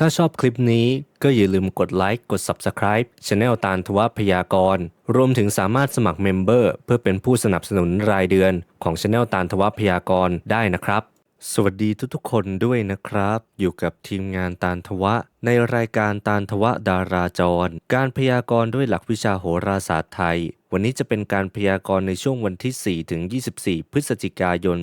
ถ้าชอบคลิปนี้ก็อย่าลืมกดไลค์ กด Subscribe Channel ตาลทวพยากร รวมถึงสามารถสมัครเมมเบอร์เพื่อเป็นผู้สนับสนุนรายเดือนของ Channel ตาลทวพยากรได้นะครับ สวัสดีทุกๆคนด้วยนะครับ อยู่กับทีมงานตาลทวะ ในรายการตาลทวะดาราจร การพยากรณ์ด้วยหลักวิชาโหราศาสตร์ไทย วันนี้จะเป็นการพยากรณ์ในช่วงวันที่ 4 ถึง 24 พฤศจิกายน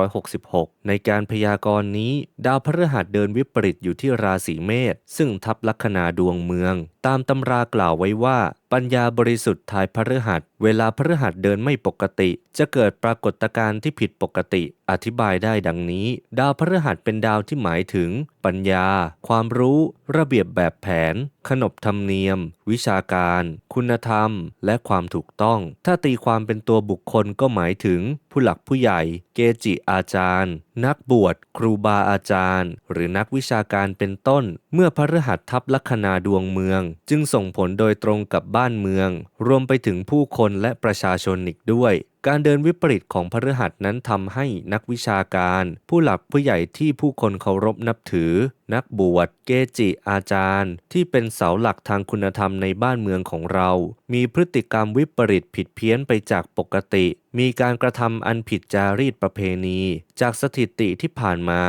2566 ในการพยากรณ์นี้ ดาวพฤหัสเดินวิปริตอยู่ที่ราศีเมษซึ่งทับลัคนาดวงเมือง ตามตำรากล่าวไว้ว่า ปัญญาบริสุทธิ์ทายพฤหัส เวลาพฤหัสเดินไม่ปกติ จะเกิดปรากฏการณ์ที่ผิดปกติ อธิบายได้ดังนี้ ดาวพฤหัสเป็นดาวที่หมายถึงปัญญา ความรู้ ระเบียบแบบแผนขนบธรรมเนียม วิชาการ คุณธรรม และความถูกต้อง ถ้าตีความเป็นตัวบุคคลก็หมายถึง ผู้หลักผู้ใหญ่ เกจิอาจารย์ นักบวช ครูบาอาจารย์ หรือนักวิชาการเป็นต้น เมื่อพฤหัสทับลัคนาดวงเมือง จึงส่งผลโดยตรงกับบ้านเมือง รวมไปถึงผู้คนและประชาชนอีกด้วยการเดินวิปริตของพฤหัสนั้นทำให้นักวิชาการ ผู้หลักผู้ใหญ่ที่ผู้คนเคารพนับถือ นักบวชเกจิอาจารย์ ที่เป็นเสาหลักทางคุณธรรมในบ้านเมืองของเรา มีพฤติกรรมวิปริตผิดเพี้ยนไปจากปกติ มีการกระทำอันผิดจารีตประเพณี จากสถิติที่ผ่านมา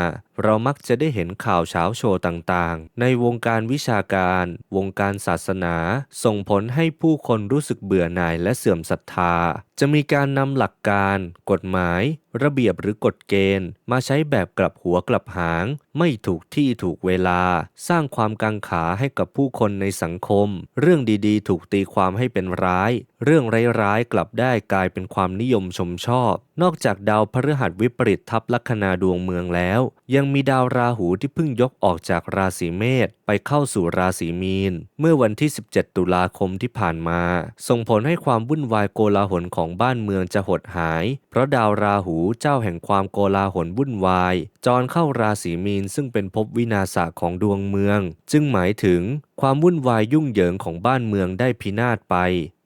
เรามักจะได้เห็นข่าวเช้าโชว์ต่างๆ ในวงการวิชาการ วงการศาสนา ส่งผลให้ผู้คนรู้สึกเบื่อหน่ายและเสื่อมศรัทธา จะมีการนำหลักการ กฎหมาย ระเบียบหรือกฎเกณฑ์ มาใช้แบบกลับหัวกลับหาง ไม่ถูกที่ถูกเวลา สร้างความกังขาให้กับผู้คนในสังคม เรื่องดีๆ ถูกตีความให้เป็นร้าย เรื่องร้ายๆกลับได้กลายเป็นความนิยมชมชอบ นอกจากดาวพฤหัสวิปริตทับลัคนาดวงเมืองแล้ว ยังมีดาวราหูที่เพิ่งยกออกจากราศีเมษไปเข้าสู่ราศีมีน เมื่อวันที่ 17 ตุลาคมที่ผ่านมา ส่งผลให้ความวุ่นวายโกลาหลของบ้านเมืองจะหดหาย เพราะดาวราหูเจ้าแห่งความโกลาหลวุ่นวาย จรเข้าราศีมีนซึ่งเป็นภพวินาศของดวงเมือง จึงหมายถึงความวุ่นวายยุ่งเหยิงของบ้านเมืองได้พินาศไป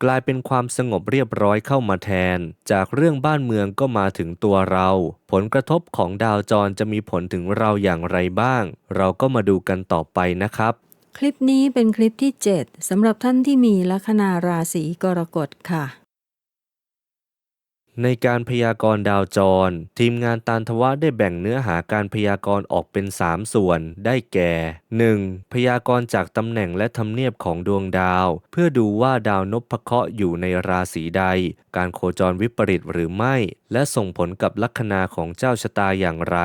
กลายเป็นความสงบเรียบร้อยเข้ามาแทน จากเรื่องบ้านเมืองก็มาถึงตัวเรา ผลกระทบของดาวจรจะมีผลถึงเราอย่างไรบ้าง เราก็มาดูกันต่อไปนะครับ คลิปนี้เป็นคลิปที่ 7สำหรับท่านที่มีลัคนาราศีกรกฎค่ะ ในการพยากรณ์ดาวจร ทีมงานตานทวะได้แบ่งเนื้อหาการพยากรณ์ออกเป็น 3 ส่วนได้แก่ 1. พยากรณ์จากตำแหน่งและทำเนียบของดวงดาว เพื่อดูว่าดาวนพเคราะห์อยู่ในราศีใด การโคจรวิปริตหรือไม่ และส่งผลกับลัคนาของเจ้าชะตาอย่างไร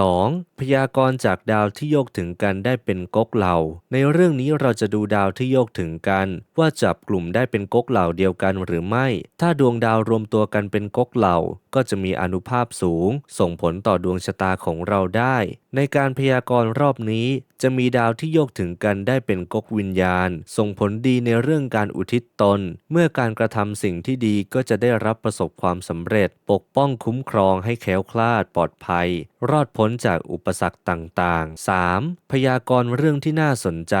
2. พยากรณ์จากดาวที่โยกถึงกันได้เป็นก๊กเหล่า ในเรื่องนี้เราจะดูดาวที่โยกถึงกัน ว่าจับกลุ่มได้เป็นก๊กเหล่าเดียวกันหรือไม่ ถ้าดวงดาวรวมตัวกันเป็นก๊กเหล่าก็จะมีอนุภาพสูง ส่งผลต่อดวงชะตาของเราได้ ในการพยากรณ์รอบนี้ จะมีดาวที่โยกถึงกันได้เป็นก๊กวิญญาณ ส่งผลดีในเรื่องการอุทิศตน เมื่อการกระทำสิ่งที่ดีก็จะได้รับประสบความสำเร็จ ปกป้องคุ้มครองให้แคล้วคลาดปลอดภัย รอดพ้นจากอุปสรรคต่างๆ 3. พยากรณ์เรื่องที่น่าสนใจ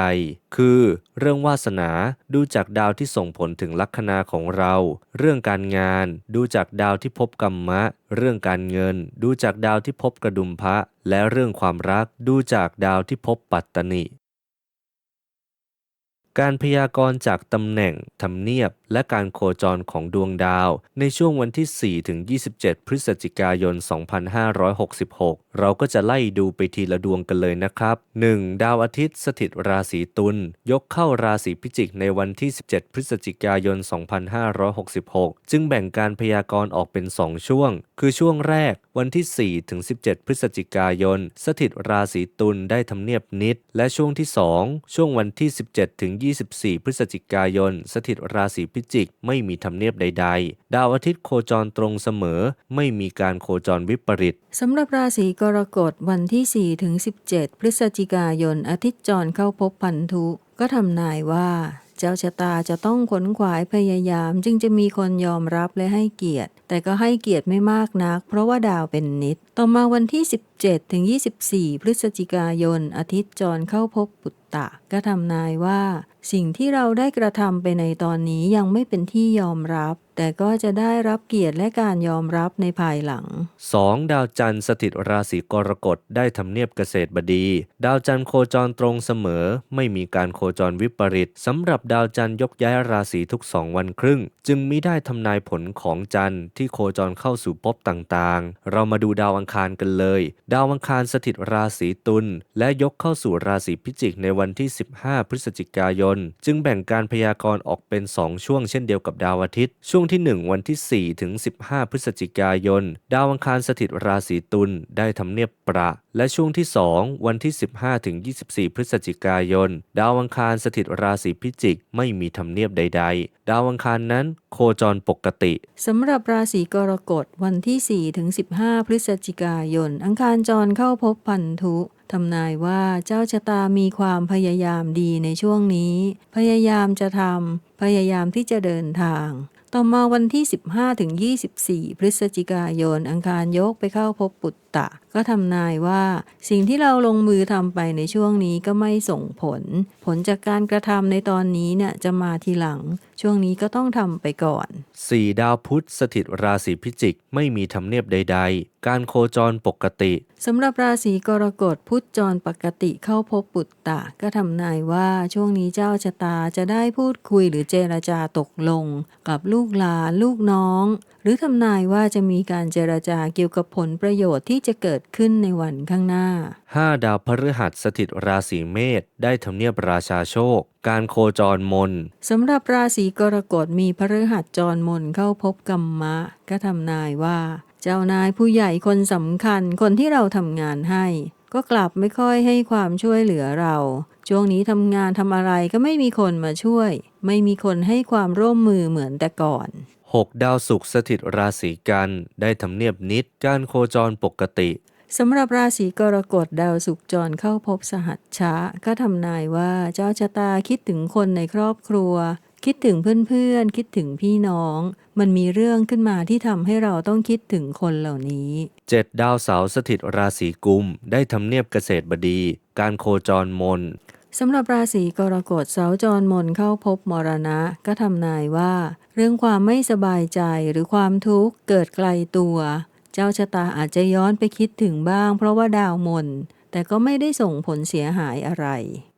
คือเรื่องวาสนาดูจากดาวที่ส่งผลถึงลัคนาของเรา เรื่องการงานดูจากดาวที่พบกรรมะ เรื่องการเงิน ดูจากดาวที่พบกระดุมพระ และเรื่องความรักดูจากดาวที่พบปัตตนิ การพยากรณ์จากตำแหน่งทำเนียบ และการโคจรของดวงดาว ในช่วงวันที่ 4 ถึง 27 พฤศจิกายน 2566 เราก็จะไล่ดูไปทีละดวงกันเลยนะครับ 1. ดาวอาทิตย์สถิตราศีตุลยกเข้าราศีพิจิกในวันที่ 17 พฤศจิกายน 2566 จึงแบ่งการพยากรณ์ออกเป็น 2 ช่วง คือช่วงแรกวันที่ 4 ถึง 17 พฤศจิกายน สถิตราศีตุลได้ทำเนียบนิด และช่วงที่ 2 ช่วงวันที่ 17 ถึง 24 พฤศจิกายน สถิตราศีพิจิกไม่มีทำเนียบใด ๆ ดาวอาทิตย์โคจรตรงเสมอ ไม่มีการโคจรวิปริตสำหรับราศีกรกฎวันที่ 4 ถึง 17 พฤศจิกายนอาทิตย์จรเข้าพบพันธุก็ทำนายว่า เจ้าชะตาจะต้องขนขวายพยายามจึงจะมีคนยอมรับและให้เกียรติ แต่ก็ให้เกียรติไม่มากนัก เพราะว่าดาวเป็นนิด ต่อมาวันที่ 17ถึง24 พฤศจิกายน อาทิตย์จรเข้าพบปุตตะก็ทำนายว่า สิ่งที่เราได้กระทำไปในตอนนี้ยังไม่เป็นที่ยอมรับ แต่ก็จะได้รับเกียรติและการยอมรับในภายหลัง 2. ดาวจันทร์สถิตราศีกรกฎได้ทำเนียบเกษตรบดี ดาวจันทร์โคจรตรงเสมอ ไม่มีการโคจรวิปริตสำหรับดาวจันทร์ยกย้ายราศีทุกสองวันครึ่ง จึงมิได้ทำนายผลของจันทร์ที่โคจรเข้าสู่ภพต่างๆ เรามาดูดาวอังคารกันเลย ดาวอังคารสถิตราศีตุลและยกเข้าสู่ราศีพิจิกในวันที่15 พฤศจิกายน จึงแบ่งการพยากรณ์ออกเป็น 2 ช่วงเช่นเดียวกับดาวอาทิตย์ ช่วงที่ 1 วันที่ 4 ถึง 15 พฤศจิกายน ดาวอังคารสถิตราศีตุลได้ทำเนียบประ และช่วงที่ 2 วันที่ 15 ถึง 24 พฤศจิกายน ดาวอังคารสถิตราศีพิจิกไม่มีทำเนียบใด ๆ ดาวอังคารนั้นโคจรปกติสำหรับราศีกรกฎวันที่4ถึง15 พฤศจิกายน อังคารจรเข้าพบพันธุ ทำนายว่าเจ้าชะตามีความพยายามดีในช่วงนี้ พยายามจะทำพยายามที่จะเดินทาง ต่อมาวันที่ 15ถึง24 พฤศจิกายน อังคารยกไปเข้าพบปุตตะ ก็ทำนายว่า สิ่งที่เราลงมือทำไปในช่วงนี้ก็ไม่ส่งผล ผลจากการกระทำในตอนนี้เนี่ยจะมาทีหลัง ช่วงนี้ก็ต้องทำไปก่อน 4 ดาวพุธสถิตราศีพิจิกไม่มีทำเนียบใด ๆ การโคจรปกติสำหรับราศีกรกฎพุธจรปกติเข้าพบปุตตะ ก็ทำนายว่าช่วงนี้เจ้าชะตาจะได้พูดคุยหรือเจรจาตกลง กับลูกหลานลูกน้องหรือทำนายว่าจะมีการเจรจาเกี่ยวกับผลประโยชน์ที่จะเกิดขึ้นในวันข้างหน้า 5 ดาวพฤหัสสถิตราศีเมษได้ทำเนียบราชาโชค การโคจรมนสำหรับราศีกรกฎมีพฤหัสจรมนเข้าพบกรรมะ ก็ทำนายว่า เจ้านายผู้ใหญ่คนสำคัญคนที่เราทำงานให้ ก็กลับไม่ค่อยให้ความช่วยเหลือเราช่วงนี้ทำงานทำอะไรก็ไม่มีคนมาช่วย ไม่มีคนให้ความร่วมมือเหมือนแต่ก่อน 6 ดาวศุกร์สถิตราศีกัน ได้ทำเนียบนิดการโคจรปกติสำหรับราศีกรกฎดาวสุกร์จรเข้าพบสหัชชะก็ทำนายว่าเจ้าชะตาคิดถึงคนในครอบครัว คิดถึงเพื่อนๆ คิดถึงพี่น้อง มันมีเรื่องขึ้นมาที่ทำให้เราต้องคิดถึงคนเหล่านี้7ดาวเสาร์สถิตราศีกุม ได้ทำเนียบเกษตรบดี การโคจรมน สำหรับราศีกรกฎเสาจรมนเข้าพบมรณะ ก็ทำนายว่า เรื่องความไม่สบายใจหรือความทุกข์เกิดไกลตัว เจ้าชะตาอาจจะย้อนไปคิดถึงบ้าง เพราะว่าดาวมน แต่ก็ไม่ได้ส่งผลเสียหายอะไร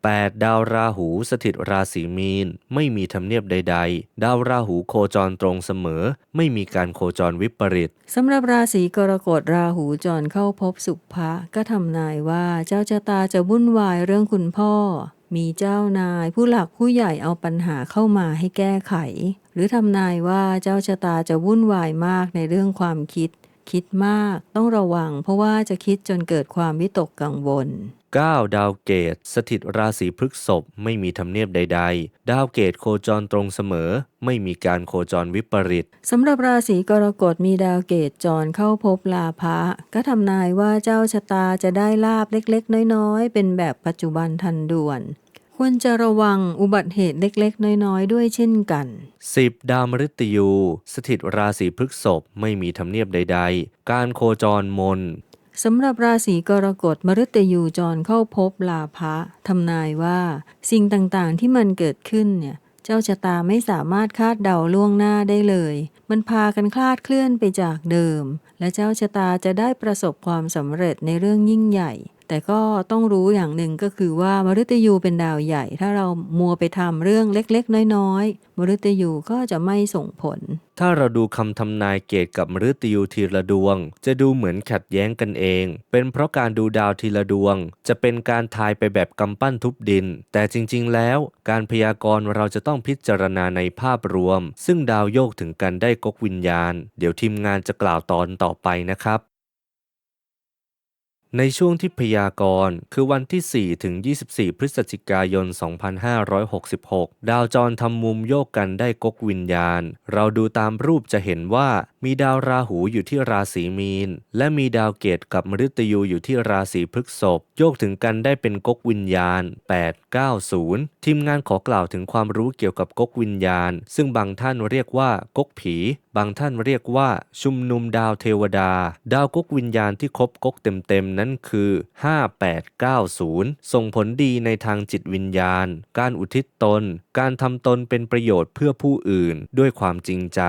8 ดาวราหูสถิตราศีมีน ไม่มีทำเนียบใด ๆ ดาวราหูโคจรตรงเสมอ ไม่มีการโคจรวิปริตสำหรับราศีกรกฎราหูจรเข้าพบสุภะก็ทำนายว่าเจ้าชะตาจะวุ่นวายเรื่องคุณพ่อ มีเจ้านายผู้หลักผู้ใหญ่เอาปัญหาเข้ามาให้แก้ไข หรือทำนายว่าเจ้าชะตาจะวุ่นวายมากในเรื่องความคิด คิดมากต้องระวัง เพราะว่าจะคิดจนเกิดความวิตกกังวล 9 ดาวเกต สถิตราศีพฤษภไม่มีทำเนียบใด ๆ ดาวเกตโคจรตรงเสมอ ไม่มีการโคจรวิปริตสำหรับราศีกรกฎมีดาวเกตจรเข้าพบลาภะก็ทำนายว่าเจ้าชะตาจะได้ลาบเล็กๆ น้อยๆ เป็นแบบปัจจุบันทันด่วน ควรจะระวังอุบัติเหตุเล็กๆ น้อยๆ ด้วยเช่นกัน 10 ดาวมฤตยู สถิตราศีพฤษภไม่มีทำเนียบใด ๆ การโคจรมนสำหรับราศีกรกฎมฤตยูจรเข้าพบลาภะทำนายว่า สิ่งต่างๆที่มันเกิดขึ้นเนี่ยเจ้าชะตาไม่สามารถคาดเดาล่วงหน้าได้เลย มันพากันคลาดเคลื่อนไปจากเดิม และเจ้าชะตาจะได้ประสบความสำเร็จในเรื่องยิ่งใหญ่ แต่ก็ต้องรู้อย่างหนึ่งก็คือว่ามฤตยูเป็นดาวใหญ่ ถ้าเรามัวไปทำเรื่องเล็กๆ น้อยๆ มฤตยูก็จะไม่ส่งผล ถ้าเราดูคำทำนายเกตกับมฤตยูทีละดวง จะดูเหมือนขัดแย้งกันเอง เป็นเพราะการดูดาวทีละดวง จะเป็นการทายไปแบบกำปั้นทุบดิน แต่จริงๆ แล้ว การพยากรณ์เราจะต้องพิจารณาในภาพรวม ซึ่งดาวโยกถึงกันได้กกวิญญาณ เดี๋ยวทีมงานจะกล่าวตอนต่อไปนะครับ ในช่วงที่พยากรณ์คือวันที่ 4 ถึง 24 พฤศจิกายน 2566 ดาวจรทำมุมโยกกันได้กกวิญญาณ เราดูตามรูปจะเห็นว่า มีดาวราหูอยู่ที่ราศีมีน และมีดาวเกตกับมฤตยูอยู่ที่ราศีพฤษภโยกถึงกันได้เป็นก๊กวิญญาณ 890 ทีมงานขอกล่าวถึงความรู้เกี่ยวกับก๊กวิญญาณ ซึ่งบางท่านเรียกว่าก๊กผี บางท่านเรียกว่าชุมนุมดาวเทวดา ดาวก๊กวิญญาณที่ครบก๊กเต็มๆนั้นคือ 5890 ส่งผลดีในทางจิตวิญญาณ การอุทิศตน การทำตนเป็นประโยชน์เพื่อผู้อื่น ด้วยความจริงใจ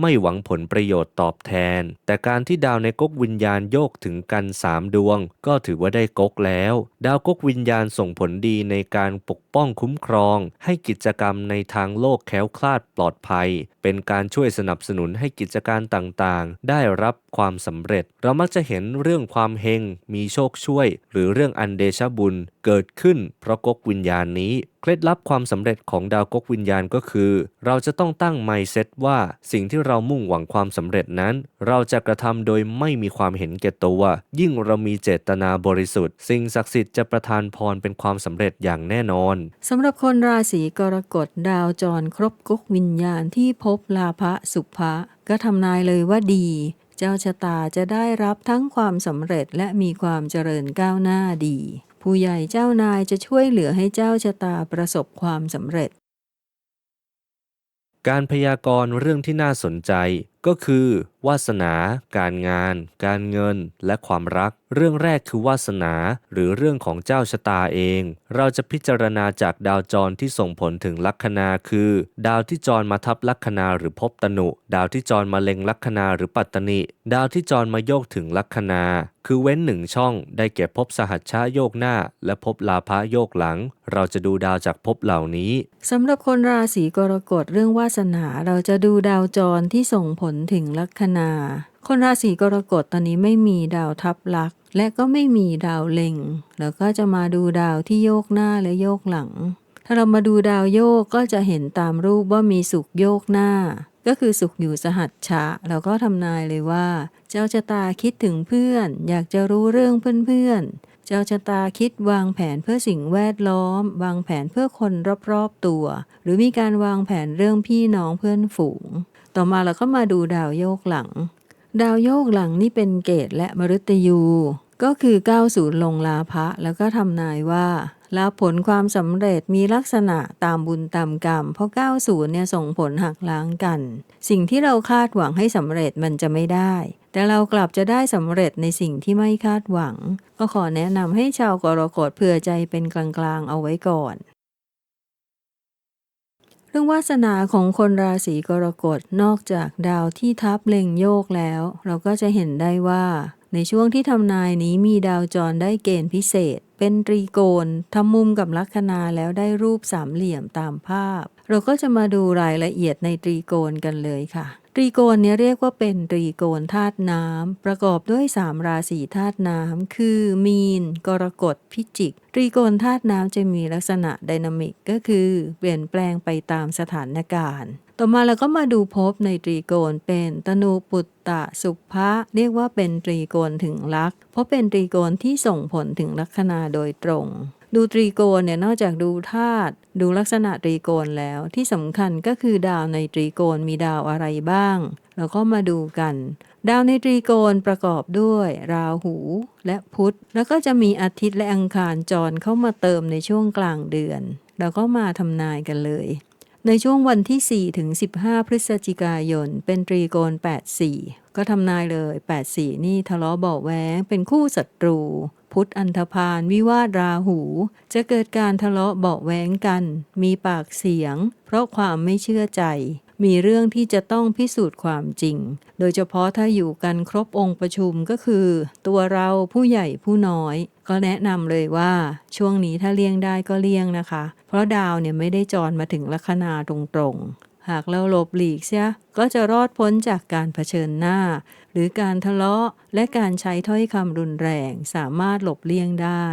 ไม่หวังผลประโยชน์ตอบแทน แต่การที่ดาวในก๊กวิญญาณโยกถึงกัน 3 ดวง ก็ถือว่าได้ก๊กแล้ว ดาวก๊กวิญญาณส่งผลดีในการปกป้องคุ้มครอง ให้กิจกรรมในทางโลกแคล้วคลาดปลอดภัย เป็นการช่วยสนับสนุนให้กิจการต่างๆ ได้รับความสำเร็จ เรามักจะเห็นเรื่องความเฮงมีโชคช่วย หรือเรื่องอันเดชะบุญเกิดขึ้นเพราะก๊กวิญญาณนี้เคล็ดลับความสำเร็จของดาวก๊กวิญญาณก็คือ เราจะต้องตั้งไมเซ็ตว่าสิ่งที่เรามุ่งหวังความสำเร็จนั้น เราจะกระทำโดยไม่มีความเห็นแก่ตัว ยิ่งเรามีเจตนาบริสุทธิ์ สิ่งศักดิ์สิทธิ์จะประทานพรเป็นความสำเร็จอย่างแน่นอนสำหรับคนราศีกรกฎดาวจรครบกกวิญญาณที่พบลาภะสุภะก็ทำนายเลยว่าดีเจ้าชะตาจะได้รับทั้งความสำเร็จและมีความเจริญก้าวหน้าดี ผู้ใหญ่เจ้านายจะช่วยเหลือให้เจ้าชะตาประสบความสำเร็จ การพยากรณ์เรื่องที่น่าสนใจ ก็คือ วาสนา การงาน การเงิน และความรัก เรื่องแรกคือวาสนา หรือเรื่องของเจ้าชะตาเอง เราจะพิจารณาจากดาวจรที่ส่งผลถึงลัคนาคือ ดาวที่จรมาทับลัคนาหรือภพตนุ ดาวที่จรมาเล็งลัคนาหรือปัตตนิ ดาวที่จรมาโยกถึงลัคนา คือเว้นหนึ่งช่อง ได้แก่ภพสหัชชะโยกหน้า และภพลาภะโยกหลัง เราจะดูดาวจากภพเหล่านี้สำหรับคนราศีกรกฎเรื่องวาสนาเราจะดูดาวจรที่ส่งผลถึงลัคนา คนราศีกรกฎตอนนี้ไม่มีดาวทับลักษ์และก็ไม่มีดาวเล็ง แล้วก็จะมาดูดาวที่โยกหน้าและโยกหลัง ถ้าเรามาดูดาวโยกก็จะเห็นตามรูปว่ามีสุขโยกหน้า ก็คือสุขอยู่สหัชชะเราก็ทำนายเลยว่า เจ้าชะตาคิดถึงเพื่อน อยากจะรู้เรื่องเพื่อนเจ้าชะตาคิดวางแผนเพื่อสิ่งแวดล้อม วางแผนเพื่อคนรอบๆตัว หรือมีการวางแผนเรื่องพี่น้องเพื่อนฝูง ต่อมาเราก็มาดูดาวโยกหลัง ดาวโยกหลังนี่เป็นเกตและมฤตยู ก็คือ90ลงลาภะแล้วก็ทำนายว่าลาผลความสำเร็จมีลักษณะตามบุญตามกรรม เพราะ90เนี่ยส่งผลหักล้างกัน สิ่งที่เราคาดหวังให้สำเร็จมันจะไม่ได้ แต่เรากลับจะได้สำเร็จในสิ่งที่ไม่คาดหวัง ก็ขอแนะนำให้ชาวกรกฎเผื่อใจเป็นกลางๆเอาไว้ก่อน เรื่องวาสนาของคนราศีกรกฎนอกจากดาวที่ทับเล็งโยกแล้ว เราก็จะเห็นได้ว่า ในช่วงที่ทำนายนี้มีดาวจรได้เกณฑ์พิเศษ เป็นตรีโกณทำมุมกับลัคนาแล้วได้รูปสามเหลี่ยมตามภาพ เราก็จะมาดูรายละเอียดในตรีโกณกันเลยค่ะ รีโกณเนี่ยเรียกว่าเป็นตรีโกณธาตุน้ำประกอบด้วย3ราศีธาตุน้ำคือ มีน กรกฎพิจิกตรีโกณธาตุน้ำจะมีลักษณะไดนามิกก็คือ เปลี่ยนแปลงไปตามสถานการณ์ ต่อมาเราก็มาดูภพในตรีโกณเป็นตนูปุตตะสุภะเรียกว่าเป็นตรีโกณถึงลักษ์เพราะเป็นตรีโกณที่ส่งผลถึงลัคนาโดยตรง ดูตรีโกณเนี่ยนอกจากดูธาตุดูลักษณะตรีโกณแล้วที่สำคัญก็คือดาวในตรีโกณมีดาวอะไรบ้าง เราก็มาดูกัน ดาวในตรีโกณประกอบด้วย ราหูและพุธ แล้วก็จะมีอาทิตย์และอังคารจรเข้ามาเติมในช่วงกลางเดือน เราก็มาทำนายกันเลย ในช่วงวันที่ 4 ถึง 15 พฤศจิกายน เป็นตรีโกณ84 ก็ทำนายเลย 84 นี่ทะเลาะเบาะแว้งเป็นคู่ศัตรู พุทธอันธพาลวิวาทราหู จะเกิดการทะเลาะเบาะแว้งกัน มีปากเสียง เพราะความไม่เชื่อใจ มีเรื่องที่จะต้องพิสูจน์ความจริง โดยเฉพาะถ้าอยู่กันครบองค์ประชุมก็คือ ตัวเราผู้ใหญ่ผู้น้อย ก็แนะนำเลยว่า ช่วงนี้ถ้าเลี่ยงได้ก็เลี่ยงนะคะ เพราะดาวเนี่ยไม่ได้จรมาถึงลัคนาตรงๆหากเราหลบหลีกเสียก็จะรอดพ้นจากการเผชิญหน้า หรือการทะเลาะและการใช้ถ้อยคำรุนแรงสามารถหลบเลี่ยงได้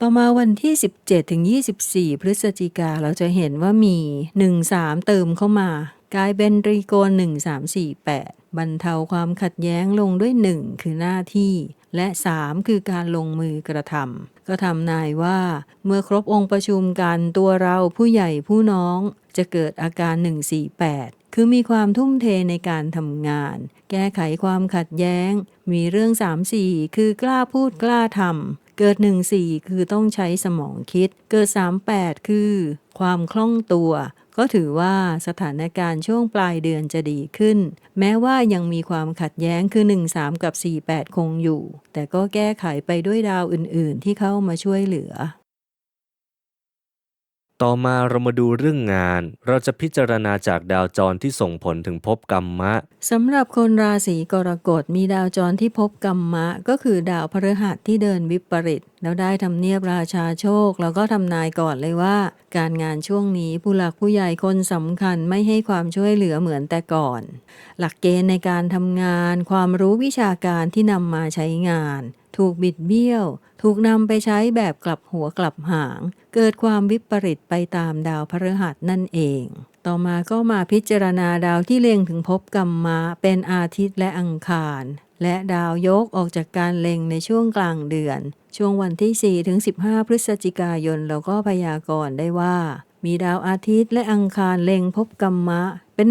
ต่อมาวันที่ 17ถึง24 พฤศจิกาเราจะเห็นว่ามี 13 เติมเข้ามา กลายเป็นตรีโกณ1348 บรรเทาความขัดแย้งลงด้วย 1 คือหน้าที่และ 3 คือการลงมือกระทำก็ทำนายว่า เมื่อครบองค์ประชุมกันตัวเราผู้ใหญ่ผู้น้อง จะเกิดอาการ 148 คือมีความทุ่มเทในการทำงาน แก้ไขความขัดแย้ง มีเรื่อง3 4คือกล้าพูดกล้าทำ เกิด1 4คือต้องใช้สมองคิด เกิด3 8คือ ความคล่องตัว ก็ถือว่าสถานการณ์ช่วงปลายเดือนจะดีขึ้น แม้ว่ายังมีความขัดแย้งคือ 1 3 กับ 4 8 คงอยู่ แต่ก็แก้ไขไปด้วยดาวอื่น ๆ ที่เข้ามาช่วยเหลือ ต่อมาเรามาดูเรื่องงาน เราจะพิจารณาจากดาวจรที่ส่งผลถึงภพกรรมะสำหรับคนราศีกรกฎมีดาวจรที่พบกรรมะ ก็คือดาวพฤหัสที่เดินวิปริต แล้วได้ทำเนียบราชาโชค แล้วก็ทำนายก่อนเลยว่า การงานช่วงนี้ผู้หลักผู้ใหญ่คนสำคัญไม่ให้ความช่วยเหลือเหมือนแต่ก่อน หลักเกณฑ์ในการทำงาน ความรู้วิชาการที่นำมาใช้งาน ถูกบิดเบี้ยว ถูกนำไปใช้แบบกลับหัวกลับหาง เกิดความวิปริตไปตามดาวพฤหัสนั่นเอง ต่อมาก็มาพิจารณาดาวที่เล็งถึงภพกรรมะเป็นอาทิตย์และอังคาร และดาวยกออกจากการเล็งในช่วงกลางเดือน ช่วงวันที่ 4 ถึง 15 พฤศจิกายนเราก็พยากรณ์ได้ว่า มีดาวอาทิตย์และอังคารเล็งพบกรรมะ เป็น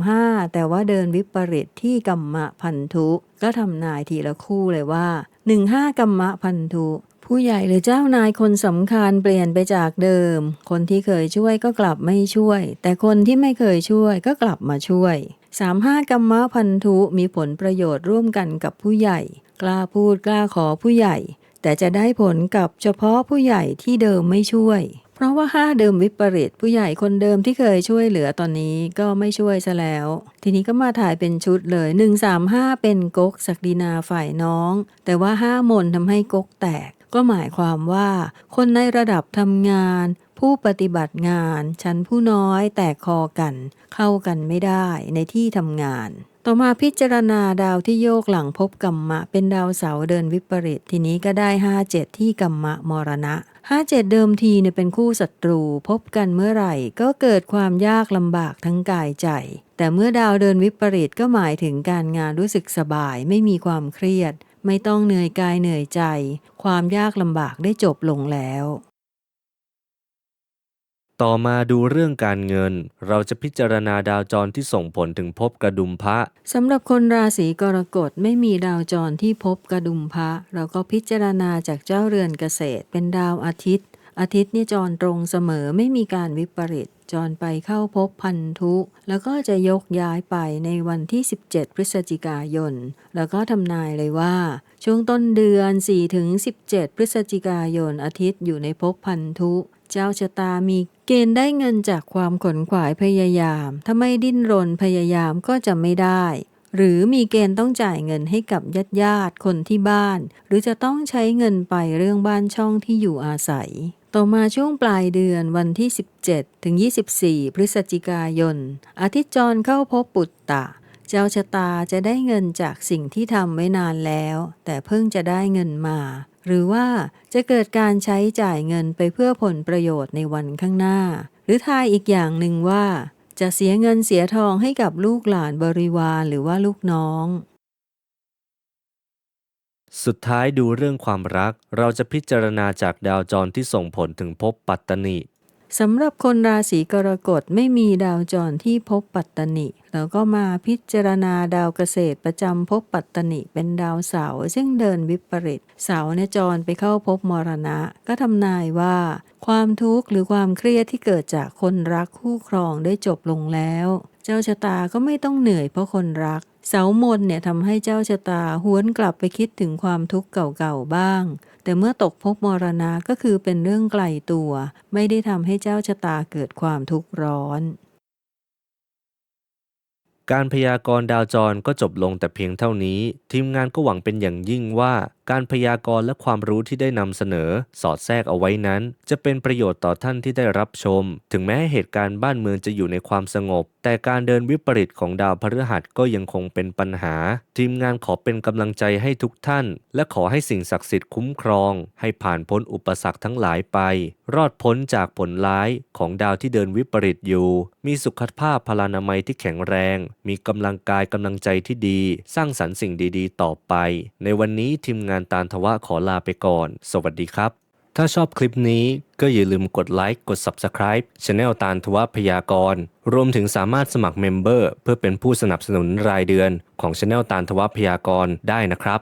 135 แต่ว่าเดินวิปริตที่กรรมะพันธุ ก็ทำนายทีละคู่เลยว่า 15กรรมะพันธุ ผู้ใหญ่หรือเจ้านายคนสำคัญเปลี่ยนไปจากเดิม คนที่เคยช่วยก็กลับไม่ช่วย แต่คนที่ไม่เคยช่วยก็กลับมาช่วย35กรรมะพันธุมีผลประโยชน์ร่วมกันกับผู้ใหญ่ กล้าพูดกล้าขอผู้ใหญ่ แต่จะได้ผลกับเฉพาะผู้ใหญ่ที่เดิมไม่ช่วย เพราะว่าห้าเดิมวิปริตผู้ใหญ่คนเดิมที่เคยช่วยเหลือตอนนี้ก็ไม่ช่วยซะแล้ว ทีนี้ก็มาถ่ายเป็นชุดเลย135เป็นก๊กศักดินาฝ่ายน้อง แต่ว่าห้ามนทำให้ก๊กแตก ก็หมายความว่า คนในระดับทำงาน ผู้ปฏิบัติงาน ชั้นผู้น้อยแตกคอกัน เข้ากันไม่ได้ในที่ทำงาน ต่อมาพิจารณาดาวที่โยกหลังพบกรรมะ เป็นดาวเสาเดินวิปริตทีนี้ก็ได้ 57 ที่กรรมะมรณะ57เดิมทีเนี่ยเป็นคู่ศัตรู พบกันเมื่อไหร่ ก็เกิดความยากลำบากทั้งกายใจ แต่เมื่อดาวเดินวิปริตก็หมายถึงการงานรู้สึกสบายไม่มีความเครียด ไม่ต้องเหนื่อยกายเหนื่อยใจ ความยากลำบากได้จบลงแล้ว ต่อมาดูเรื่องการเงิน เราจะพิจารณาดาวจรที่ส่งผลถึงภพกระดุมพระสำหรับคนราศีกรกฎไม่มีดาวจรที่พบกระดุมพระเราก็พิจารณาจากเจ้าเรือนเกษตร เป็นดาวอาทิตย์อาทิตย์เนี่ยจรตรงเสมอไม่มีการวิปริต จรไปเข้าพบพันธุ แล้วก็จะยกย้ายไปในวันที่ 17 พฤศจิกายน แล้วก็ทำนายเลยว่า ช่วงต้นเดือน4ถึง17 พฤศจิกายนอาทิตย์อยู่ในภพพันธุ เจ้าชะตามีเกณฑ์ได้เงินจากความขนขวายพยายาม ถ้าไม่ดิ้นรนพยายามก็จะไม่ได้หรือมีเกณฑ์ต้องจ่ายเงินให้กับญาติญาติคนที่บ้าน หรือจะต้องใช้เงินไปเรื่องบ้านช่องที่อยู่อาศัย ต่อมาช่วงปลายเดือนวันที่ 17 ถึง 24 พฤศจิกายน อาทิตย์จรเข้าพบปุตตะ เจ้าชะตาจะได้เงินจากสิ่งที่ทำไว้นานแล้ว แต่เพิ่งจะได้เงินมา หรือว่าจะเกิดการใช้จ่ายเงินไปเพื่อผลประโยชน์ในวันข้างหน้า หรือทายอีกอย่างหนึ่งว่า จะเสียเงินเสียทองให้กับลูกหลานบริวารหรือว่าลูกน้อง สุดท้ายดูเรื่องความรัก เราจะพิจารณาจากดาวจรที่ส่งผลถึงภพปัตตนิสำหรับคนราศีกรกฎไม่มีดาวจรที่พบปัตตนิเราก็มาพิจารณาดาวเกษตรประจำพบปัตตนิเป็นดาวเสาซึ่งเดินวิปริตเสาเนจรไปเข้าพบมรณะ ก็ทำนายว่า ความทุกข์หรือความเครียดที่เกิดจากคนรักคู่ครองได้จบลงแล้ว เจ้าชะตาก็ไม่ต้องเหนื่อยเพราะคนรัก เสามนเนี่ยทำให้เจ้าชะตาหวนกลับไปคิดถึงความทุกข์เก่าๆบ้าง แต่เมื่อตกภพมรณะก็คือเป็นเรื่องไกลตัว ไม่ได้ทำให้เจ้าชะตาเกิดความทุกข์ร้อน การพยากรณ์ดาวจรก็จบลงแต่เพียงเท่านี้ ทีมงานก็หวังเป็นอย่างยิ่งว่าการพยากรณ์และความรู้ที่ได้นำเสนอ สอดแทรกเอาไว้นั้น จะเป็นประโยชน์ต่อท่านที่ได้รับชม ถึงแม้เหตุการณ์บ้านเมืองจะอยู่ในความสงบ แต่การเดินวิปริตของดาวพฤหัสก็ยังคงเป็นปัญหา ทีมงานขอเป็นกำลังใจให้ทุกท่าน และขอให้สิ่งศักดิ์สิทธิ์คุ้มครอง ให้ผ่านพ้นอุปสรรคทั้งหลายไป รอดพ้นจากผลร้ายของดาวที่เดินวิปริตอยู่ มีสุขภาพพลานามัยที่แข็งแรง มีกำลังกายกำลังใจที่ดี สร้างสรรค์สิ่งดี ๆ ต่อไป ในวันนี้ทีมงานตาลทวะขอลาไปก่อน สวัสดีครับ ถ้าชอบคลิปนี้ก็อย่าลืมกดไลค์กด Subscribe Channel ตาลทวพยากรณ์รวมถึงสามารถสมัครเมมเบอร์เพื่อเป็นผู้สนับสนุนรายเดือนของ Channel ตาลทวพยากรณ์ได้นะครับ